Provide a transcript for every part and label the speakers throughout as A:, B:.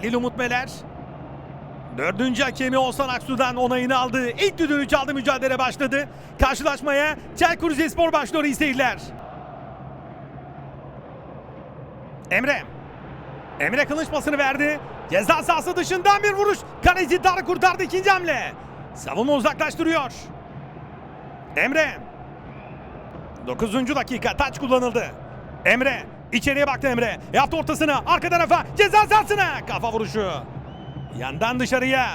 A: Halil Umut Meler. Dördüncü hakemi Oğuzhan Aksu'dan onayını aldı. İlk düdüğünü çaldı mücadele başladı. Karşılaşmaya Çaykur Rizespor başlıyor iyi seyirler. Emre. Emre kılıç pasını verdi. Ceza sahası dışından bir vuruş. Kaleci Tarık kurtardı ikinci hamle. Savunma uzaklaştırıyor. Emre. 9. dakika taç kullanıldı. Emre içeriye baktı Emre. Yaptı ortasına arka tarafa ceza sahasına kafa vuruşu. Yandan dışarıya.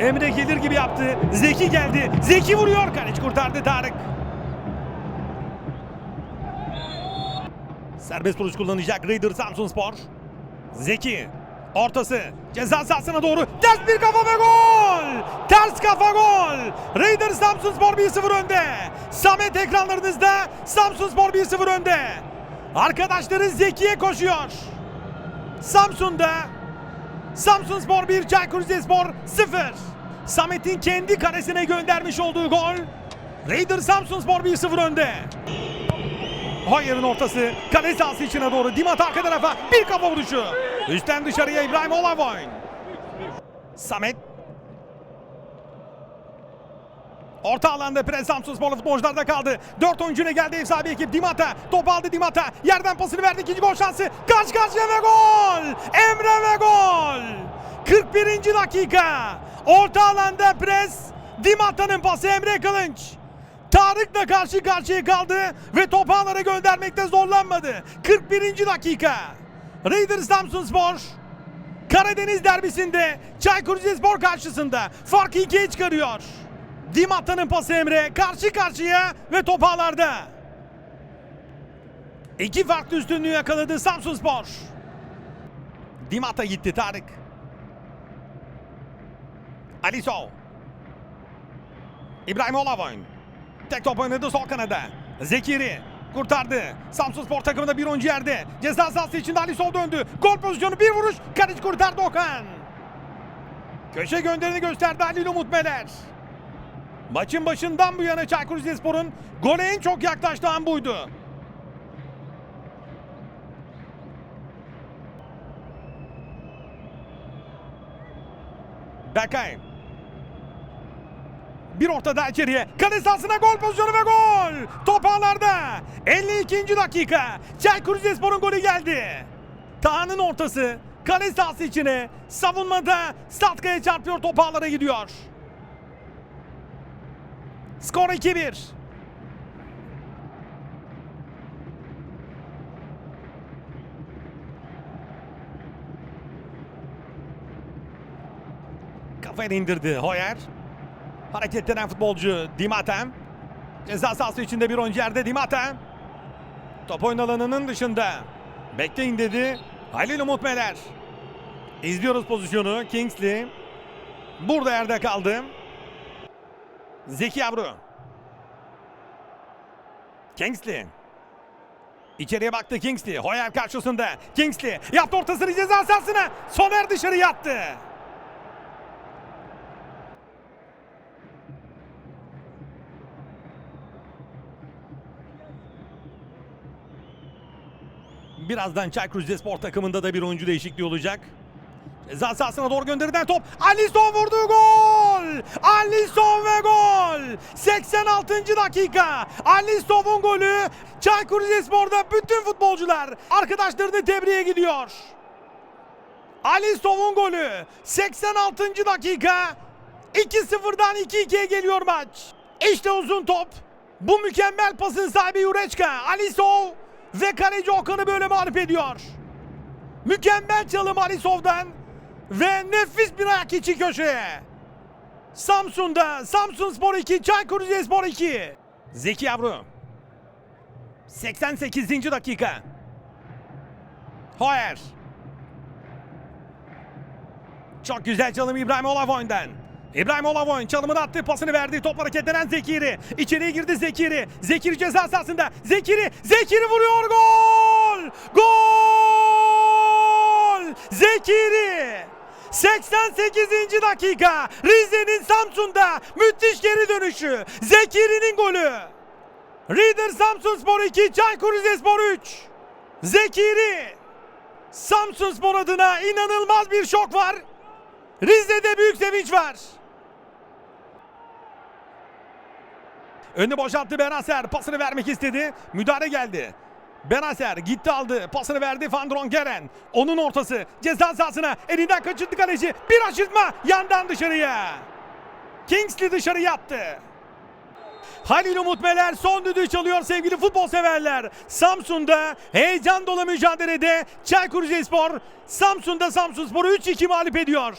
A: Emre gelir gibi yaptı. Zeki geldi. Zeki vuruyor. Kaleci kurtardı Tarık. Serbest vuruş kullanacak Raider Samsun Spor. Zeki ortası ceza sahasına doğru ters bir kafa ve gol! Ters kafa gol! Raider Samsun Spor 1-0 önde. Samet ekranlarınızda Samsun Spor 1-0 önde. Arkadaşları Zeki'ye koşuyor. Samsun'da Samsun Spor 1, Çaykur Rizespor 0. Samet'in kendi karesine göndermiş olduğu gol. Raider Samsun Spor 1-0 önde. Hoyer'ın ortası kale sahası içine doğru Dimat arka tarafa bir kafa vuruşu. Üstten dışarıya İbrahim Olavoyn. Samet. Orta alanda pres Samsun Sporlu futbolcularda kaldı. Dört oyuncuna geldi ev sahibi ekip Dimata. Top aldı Dimata. Yerden pasını verdi ikinci gol şansı. Karşı karşıya ve gol. Emre ve gol. 41. dakika. Orta alanda pres. Dimata'nın pası Emre Kılınç. Tarık'la karşı karşıya kaldı ve ağlara göndermekte zorlanmadı. 41. dakika. Raiders Samsun Spor Karadeniz derbisinde Çaykur Rizespor karşısında farkı ikiye çıkarıyor. Dimata'nın pası Emre karşı karşıya ve top ağlarda. İki farklı üstünlüğü yakaladı Samsun Spor. Dimata gitti Tarık. Alisov. İbrahim Olavoyn. Tek top oynadı sol kanada. Zekiri kurtardı. Samsun Spor takımında bir oyuncu yerde. Ceza sahası içinde Ali Sol döndü. Gol pozisyonu bir vuruş. Kaleci kurtardı Okan. Köşe gönderini gösterdi Halil Umut Meler. Maçın başından bu yana Çaykur Rizespor'un gole en çok yaklaştığı an buydu. Berkay. Bir orta daha içeriye. Kale sahasına gol pozisyonu ve gol. Top ağlarda. 52. dakika. Çaykur Rizespor'un golü geldi. Taha'nın ortası. Kale sahası içine. Savunmada Statka'ya çarpıyor top ağlara gidiyor. Skor 2-1. Kafayı indirdi Hoyer. Hareketlenen futbolcu Dimata. Ceza sahası içinde bir oyuncu yerde Dimata. Top oyun alanının dışında. Bekleyin dedi. Halil Umut Meler. İzliyoruz pozisyonu. Kingsley. Burada yerde kaldı. Zeki Yavru. Kingsley. İçeriye baktı Kingsley. Hoyer karşısında. Kingsley yaptı ortasını ceza sahasına. Soner dışarı yattı. Birazdan Çaykur Rizespor takımında da bir oyuncu değişikliği olacak. Ceza sahasına doğru gönderilen top. Alisson vurdu gol! Alisson ve gol! 86. dakika. Alisson'un golü. Çaykur Rizespor'da bütün futbolcular arkadaşlarını tebriğe gidiyor. Alisson'un golü. 86. dakika. 2-0'dan 2-2'ye geliyor maç. İşte uzun top. Bu mükemmel pasın sahibi Yureçka. Alisson ve kaleci Okan'ı böyle mağlup ediyor. Mükemmel çalım Alisov'dan ve nefis bir ayak içi köşeye. Samsun'da Samsun Spor 2, Çaykur Rizespor 2. Zeki Yavru. 88. dakika. Hoyer. Çok güzel çalım İbrahim Olavoy'dan. İbrahim Olavoy'n çalımını attı, pasını verdi. Top hareketlenen Zekiri. İçeriye girdi Zekiri. Zekiri ceza sahasında. Zekiri, Zekiri vuruyor. Gol! Gol! Zekiri! 88. dakika. Rize'nin Samsun'da müthiş geri dönüşü. Zekiri'nin golü. Rieder Samsun Spor 2, Çaykur Rizespor 3. Zekiri. Samsun Spor adına inanılmaz bir şok var. Rize'de büyük sevinç var. Önünü boşalttı Benaser. Pasını vermek istedi. Müdahale geldi. Benaser gitti aldı. Pasını verdi Van Dronkeren. Onun ortası. Ceza sahasına. Elinden kaçırdı kaleci. Bir aşırtma. Yandan dışarıya. Kingsley dışarı yattı. Halil Umut Meler son düdüğü çalıyor sevgili futbol severler. Samsun'da heyecan dolu mücadelede Çaykur Rizespor Samsun'da Samsun Spor'u 3-2 mağlup ediyor.